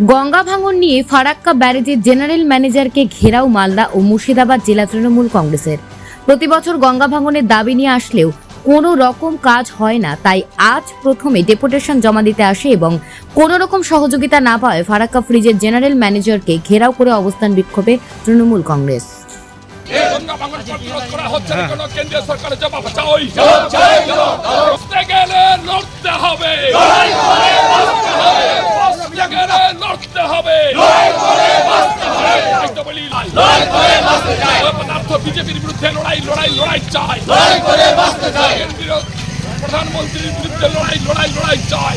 গঙ্গা ভাঙন নিয়ে ফারাক্কা ব্যারেজের জেনারেল ম্যানেজারকে ঘেরাও মালদা ও মুর্শিদাবাদ জেলা তৃণমূল কংগ্রেসের। প্রতি বছর গঙ্গা ভাঙনের দাবি নিয়ে আসলেও কোনো রকম কাজ হয় না তাই আজ প্রথমে ডেপুটেশন জমা দিতে আসে এবং কোনো রকম সহযোগিতা না পাওয়ায় ফারাক্কা ফ্রিজের জেনারেল ম্যানেজারকে ঘেরাও করে অবস্থান বিক্ষোভে তৃণমূল কংগ্রেস। লড়তে হবে। লড়তে হবে। পদার্থ বিজেপির বিরুদ্ধে লড়াই লড়াই লড়াই চাই। প্রধানমন্ত্রীর বিরুদ্ধে লড়াই লড়াই লড়াই চাই।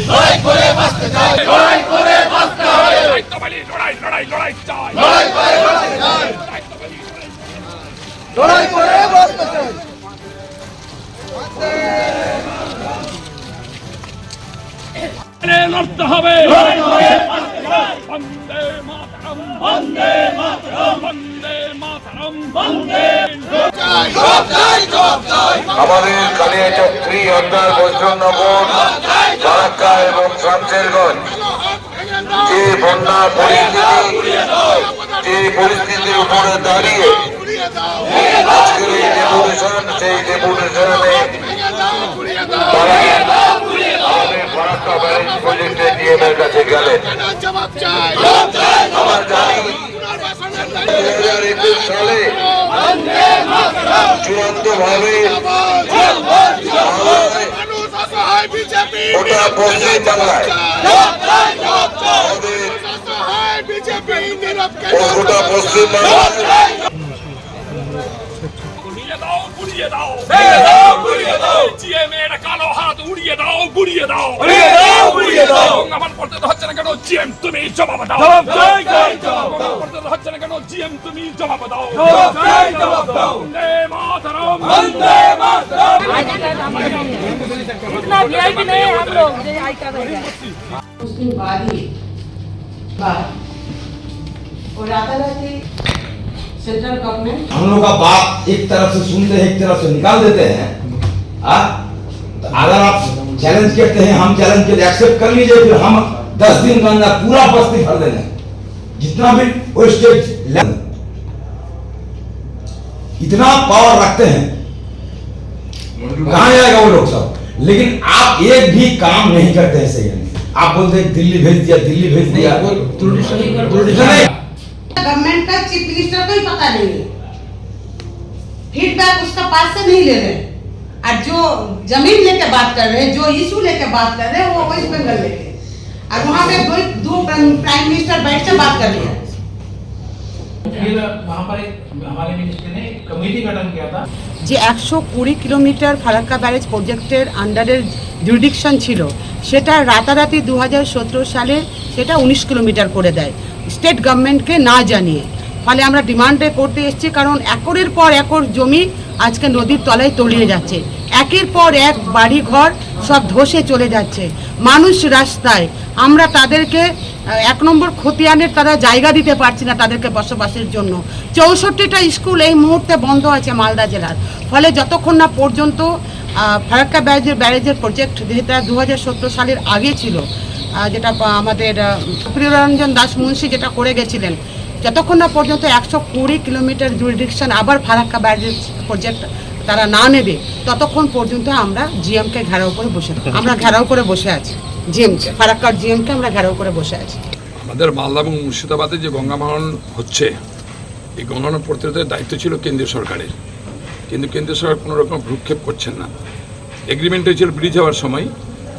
এনে লড়তে হবে। আমাদের কালিয়াচক থ্রি আন্ডার বৈষ্ণবনগর ফারাক্কা এবং শামশেরগঞ্জ যে বন্যা পরিস্থিতি, যে পরিস্থিতির উপরে দাঁড়িয়ে আজকের এই ডেপুটেশন সেই ডেপুটেশনে তারা আমাদের ফারাক্কা ব্যারেজ প্রজেক্টে ডিএমের কাছে গেলেন আমরা জানি দু হাজার একুশ সালে চূড়ান্ত ভাবে গোটা পশ্চিম বাংলায় আমাদের গোটা পশ্চিম जीएम तुम्ही जवाब दाओ। जवाब इतना नहीं है हम लोग ये आई रहे उसके बाद ही बात। और हम लोग का बात एक तरफ़ से सुनते हैं एक तरफ़ से निकाल देते हैं। हाँ? तो अगर आप चैलेंज करते हैं हम चैलेंज के लिए एक्सेप्ट कर लीजिए फिर हम दस दिन के अंदर पूरा बस्ती भर देना जितना भी वेस्टेज इतना पावर रखते हैं। कहाँ जाएगा वो लोग सब? लेकिन आप एक भी काम नहीं करते हैं सही। आप बोलते दिल्ली भेज दिया दिल्ली भेज दिया। नहीं, गवर्नमेंट का चीफ मिनिस्टर को ही पता नहीं है। फीडबैक उसका पास से नहीं ले रहे और जो ज़मीन लेके बात कर रहे हैं जो इशू लेके बात कर रहे हैं वो वेस्ट बंगाल लेके। और वहाँ पे दो दो प्राइम मिनिस्टर बैठ के बात कर रहे हैं फिर वहाँ पर एक हमारे मिनिस्टर ने एक कमेटी गठन किया था যে একশো কুড়ি কিলোমিটার ফারাক্কা ব্যারেজ প্রজেক্টের আন্ডারের জুরিডিকশন ছিল সেটা রাতারাতি দু সালে সেটা উনিশ কিলোমিটার করে দেয় স্টেট গভর্নমেন্টকে না জানিয়ে ফলে আমরা ডিমান্ডে করতে এসেছি কারণ একরের পর একর জমি আজকে নদীর তলায় তলিয়ে যাচ্ছে একের পর এক বাড়ি ঘর সব ধসে চলে যাচ্ছে। মানুষ রাস্তায়। আমরা তাদেরকে এক নম্বর খতিয়ানের তারা জায়গা দিতে পারছি না তাদেরকে বসবাসের জন্য। চৌষট্টিটা স্কুল এই মুহূর্তে বন্ধ আছে মালদা জেলার। ফলে যতক্ষণ না পর্যন্ত ফারাক্কা ব্যারেজের ব্যারেজের প্রজেক্ট যেটা দু হাজার সত্তর সালের আগে ছিল যেটা আমাদের প্রিয়রঞ্জন দাস মুন্সি যেটা করে গেছিলেন, যতক্ষণ না পর্যন্ত একশো কুড়ি কিলোমিটার জুরিডিকশন আবার ফারাক্কা ব্যারেজ প্রজেক্ট তারা না নেবে ততক্ষণ পর্যন্ত আমরা জিএমকে ঘেরাও করে বসে থাকি। আমরা ঘেরাও করে বসে আছি। জিএমকে ফারাক্কার জিএমকে আমরা ঘেরাও করে বসে আছি। আমাদের মালদা এবং মুর্শিদাবাদে যে গঙ্গা ভাঙন হচ্ছে এই গঙ্গা ভাঙন প্রতিরোধের দায়িত্ব ছিল কেন্দ্রীয় সরকারের। কিন্তু কেন্দ্রীয় সরকার কোনো রকম ভ্রুক্ষেপ করছেন না। এগ্রিমেন্ট হয়েছিল ব্রিজ হওয়ার সময়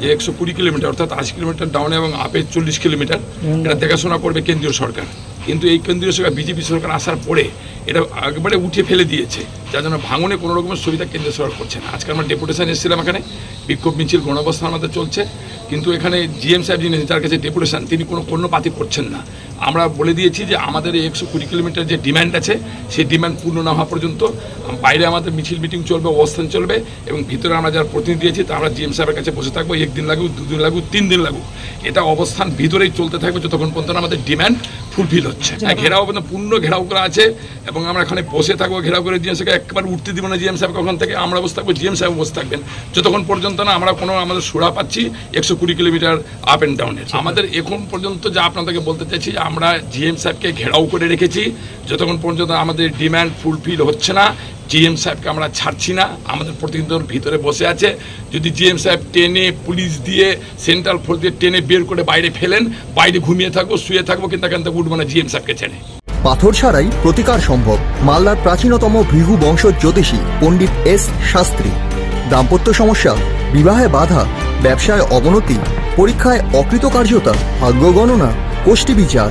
যে একশো কুড়ি কিলোমিটার অর্থাৎ আশি কিলোমিটার ডাউনে এবং আপে চল্লিশ কিলোমিটার। এটা দেখাশোনা করবে কেন্দ্রীয় সরকার। কিন্তু এই কেন্দ্রীয় সরকার, বিজেপি সরকার আসার পরে এটা একবারে উঠে ফেলে দিয়েছে, যার জন্য ভাঙনে কোনো রকমের সুবিধা কেন্দ্রীয় সরকার করছে না। আজকে আমরা ডেপুটেশন এসেছিলাম এখানে, বিক্ষোভ মিছিল, গণঅবস্থান আমাদের চলছে, কিন্তু এখানে জিএম সাহেব যিনি যার কাছে ডেপুটেশন, তিনি কোনো কর্ণপাতি করছেন না। আমরা বলে দিয়েছি যে আমাদের এই একশো কুড়ি কিলোমিটার যে ডিম্যান্ড আছে, সেই ডিম্যান্ড পূর্ণ না হওয়া পর্যন্ত বাইরে আমাদের মিছিল, মিটিং চলবে, অবস্থান চলবে এবং ভিতরে আমরা যারা প্রতিনিধি দিয়েছি তা আমরা জিএম সাহেবের কাছে বসে থাকব, একদিন লাগুক, দুদিন লাগুক, তিন দিন লাগুক। এটা অবস্থান ভিতরেই চলতে থাকবে, যতক্ষণ পর্যন্ত আমাদের ডিমান্ড ফুলফিল হচ্ছে। আর ঘেরাও পর্যন্ত পূর্ণ ঘেরাও করা আছে এবং আমরা এখানে বসে থাকব ঘেরাও করে জিএম সাহেবকে একবার উঠতে দিব না। জিএম সাহেব কখন থেকে আমরা বসে থাকব জিএম সাহেব বসে থাকবেন। যতক্ষণ পর্যন্ত না আমরা কোনো আমাদের সুরা পাচ্ছি একশো কুড়ি কিলোমিটার আপ অ্যান্ড ডাউনের আমাদের এখন পর্যন্ত যা আপনাদেরকে বলতে চাইছি আমরা জিএম সাহেবকে ঘেরাও করে রেখেছি। যতক্ষণ পর্যন্ত আমাদের ডিম্যান্ড ফুলফিল হচ্ছে না জিএম সাহেবকে আমরা ছাড়ছি না, আমাদের প্রতিনিধির ভিতরে বসে আছে। যদি জিএম সাহেব টেনে পুলিশ দিয়ে সেন্ট্রাল ফোর্স দিয়ে টেনে বের করে বাইরে ফেলেন, বাইরে ঘুমিয়ে থাকব, শুয়ে থাকব, কিন্তু এখান থেকে উঠবো না জিএম সাহেবকে ছেড়ে। পাথর ছাড়াই প্রতিকার সম্ভব, মালদার প্রাচীনতম ভৃহু বংশ জ্যোতিষী পণ্ডিত এস শাস্ত্রী। দাম্পত্য সমস্যা, বিবাহে বাধা, ব্যবসায় অবনতি, পরীক্ষায় অকৃতকার্যতা ভাগ্য গণনা গোষ্ঠী বিচার।